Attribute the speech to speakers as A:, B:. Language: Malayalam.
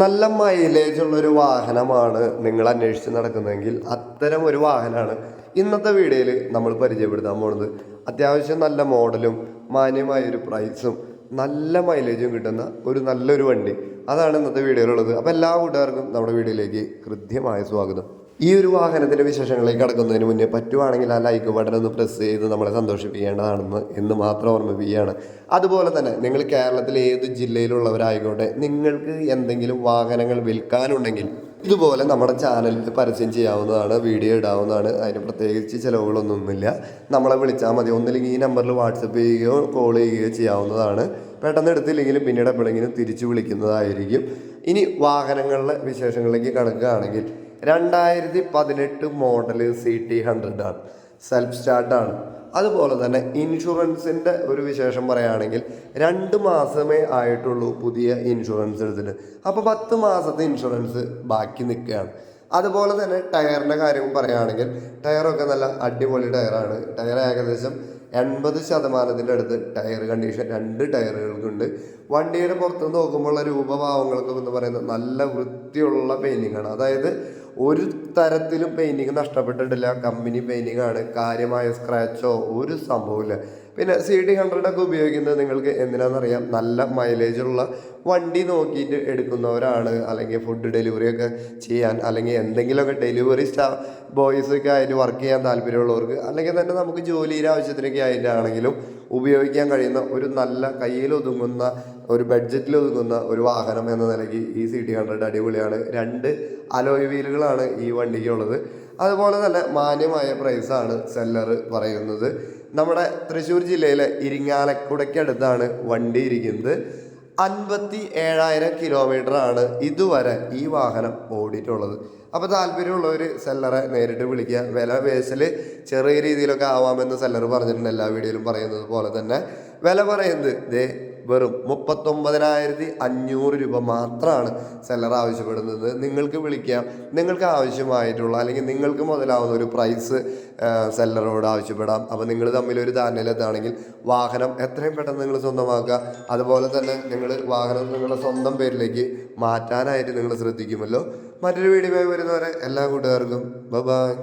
A: നല്ല മൈലേജ് ഉള്ളൊരു വാഹനമാണ് നിങ്ങൾ അന്വേഷിച്ച് നടക്കുന്നതെങ്കിൽ അത്തരം ഒരു വാഹനമാണ് ഇന്നത്തെ വീഡിയോയിൽ നമ്മൾ പരിചയപ്പെടുത്താൻ പോകുന്നത്. അത്യാവശ്യം നല്ല മോഡലും മാന്യമായ ഒരു പ്രൈസും നല്ല മൈലേജും കിട്ടുന്ന ഒരു നല്ലൊരു വണ്ടി. അതാണ് ഇന്നത്തെ വീഡിയോയിലുള്ളത്. അപ്പോൾ എല്ലാ കൂട്ടുകാർക്കും നമ്മുടെ വീഡിയോയിലേക്ക് കൃത്യമായ സ്വാഗതം. ഈ ഒരു വാഹനത്തിന്റെ വിശേഷങ്ങളിലേക്ക് കടക്കുന്നതിന് മുന്നേ പറ്റുവാണെങ്കിൽ ആ ലൈക്ക് ബട്ടൺ ഒന്ന് പ്രസ് ചെയ്ത് നമ്മളെ സന്തോഷിപ്പിക്കേണ്ടതാണെന്ന് എന്ന് മാത്രം ഓർമ്മിപ്പിക്കുകയാണ്. അതുപോലെ തന്നെ നിങ്ങൾ കേരളത്തിലെ ഏത് ജില്ലയിലുള്ളവരായിക്കോട്ടെ നിങ്ങൾക്ക് എന്തെങ്കിലും വാഹനങ്ങൾ വിൽക്കാനുണ്ടെങ്കിൽ ഇതുപോലെ നമ്മുടെ ചാനലിൽ പരസ്യം ചെയ്യാവുന്നതാണ് വീഡിയോ ഇടാവുന്നതാണ്. അതിന് പ്രത്യേകിച്ച് ചിലവുകളൊന്നുമില്ല. നമ്മളെ വിളിച്ചാൽ മതി. ഒന്നില്ലെങ്കിൽ ഈ നമ്പറിൽ വാട്സപ്പ് ചെയ്യുകയോ കോൾ ചെയ്യുകയോ ചെയ്യാവുന്നതാണ്. പെട്ടെന്ന് എടുത്തില്ലെങ്കിലും പിന്നീട് എപ്പോഴെങ്കിലും തിരിച്ചു വിളിക്കുന്നതായിരിക്കും. ഇനി വാഹനങ്ങളിലെ വിശേഷങ്ങളിലേക്ക് കടക്കുകയാണെങ്കിൽ രണ്ടായിരത്തി പതിനെട്ട് മോഡൽ സി ടി ഹൺഡ്രഡ് ആണ്. സെൽഫ് സ്റ്റാർട്ടാണ് അതുപോലെ തന്നെ ഇൻഷുറൻസിന്റെ ഒരു വിശേഷം പറയുകയാണെങ്കിൽ രണ്ട് മാസമേ ആയിട്ടുള്ളൂ പുതിയ ഇൻഷുറൻസ് എടുത്തിട്ട്. അപ്പോൾ പത്ത് മാസത്തെ ഇൻഷുറൻസ് ബാക്കി നിൽക്കുകയാണ്. അതുപോലെ തന്നെ ടയറിന്റെ കാര്യം പറയുകയാണെങ്കിൽ ടയറൊക്കെ നല്ല അടിപൊളി ടയറാണ്. ടയർ ഏകദേശം എൺപത് ശതമാനത്തിന്റെ അടുത്ത് ടയർ കണ്ടീഷൻ രണ്ട് ടയറുകൾക്കുണ്ട്. വണ്ടിയുടെ പുറത്ത് നോക്കുമ്പോഴുള്ള രൂപഭാവങ്ങൾക്കൊക്കെ എന്ന് പറയുന്നത് നല്ല വൃത്തിയുള്ള പെയിന്റിങ്ങാണ് അതായത് ഒരു തരത്തിലും പെയിന്റിങ് നഷ്ടപ്പെട്ടിട്ടില്ല. കമ്പനി പെയിന്റിങ്ങാണ് കാര്യമായ സ്ക്രാച്ചോ ഒരു സംഭവമില്ല പിന്നെ സി ഡി ഹൺഡ്രഡ് ഒക്കെ ഉപയോഗിക്കുന്നത് നിങ്ങൾക്ക് എന്തിനാണെന്നറിയാം നല്ല മൈലേജുള്ള വണ്ടി നോക്കിയിട്ട് എടുക്കുന്നവരാണ്. അല്ലെങ്കിൽ ഫുഡ് ഡെലിവറി ഒക്കെ ചെയ്യാൻ അല്ലെങ്കിൽ എന്തെങ്കിലുമൊക്കെ ഡെലിവറി സ്റ്റാ ബോയ്സൊക്കെ ആയിട്ട് വർക്ക് ചെയ്യാൻ താല്പര്യമുള്ളവർക്ക് അല്ലെങ്കിൽ തന്നെ നമുക്ക് ജോലിയുടെ ആവശ്യത്തിനൊക്കെ ആയിട്ടാണെങ്കിലും ഉപയോഗിക്കാൻ കഴിയുന്ന ഒരു നല്ല കയ്യിൽ ഒതുങ്ങുന്ന ഒരു ബഡ്ജറ്റിൽ ഒതുങ്ങുന്ന ഒരു വാഹനം എന്ന നിലയ്ക്ക് ഈ സി ടി ഹൺഡ്രഡ് അടിപൊളിയാണ്. രണ്ട് അലോയ് വീലുകളാണ് ഈ വണ്ടിക്കുള്ളത്. അതുപോലെ തന്നെ മാന്യമായ പ്രൈസാണ് സെല്ലർ പറയുന്നത്. നമ്മുടെ തൃശ്ശൂർ ജില്ലയിലെ ഇരിങ്ങാലക്കുടയ്ക്കടുത്താണ് വണ്ടി ഇരിക്കുന്നത്. അൻപത്തി ഏഴായിരം കിലോമീറ്റർ ആണ് ഇതുവരെ ഈ വാഹനം ഓടിയിട്ടുള്ളത്. അപ്പോൾ താല്പര്യമുള്ളവർ സെല്ലറെ നേരിട്ട് വിളിക്കുക. വില ബേസിൽ ചെറിയ രീതിയിലൊക്കെ ആവാമെന്ന് സെല്ലർ പറഞ്ഞിട്ടുണ്ട്. എല്ലാ വീഡിയോയിലും പറയുന്നത് പോലെ തന്നെ. വില പറയുന്നത്? ദേ വെറും മുപ്പത്തൊമ്പതിനായിരത്തി അഞ്ഞൂറ് രൂപ മാത്രമാണ് സെല്ലർ ആവശ്യപ്പെടുന്നത്. നിങ്ങൾക്ക് വിളിക്കാം. നിങ്ങൾക്ക് ആവശ്യമായിട്ടുള്ള അല്ലെങ്കിൽ നിങ്ങൾക്ക് മുതലാവുന്ന ഒരു പ്രൈസ് സെല്ലറോട് ആവശ്യപ്പെടാം. അപ്പോൾ നിങ്ങൾ തമ്മിൽ ഒരു ധാരണയിലെത്താണെങ്കിൽ വാഹനം എത്രയും പെട്ടെന്ന് നിങ്ങൾ സ്വന്തമാക്കുക. അതുപോലെ തന്നെ നിങ്ങൾ വാഹനം നിങ്ങളുടെ സ്വന്തം പേരിലേക്ക് മാറ്റാനായിട്ട് നിങ്ങൾ ശ്രദ്ധിക്കുമല്ലോ. മറ്റൊരു വീഡിയോ വരുന്നവരെ എല്ലാ കൂട്ടുകാർക്കും ബൈ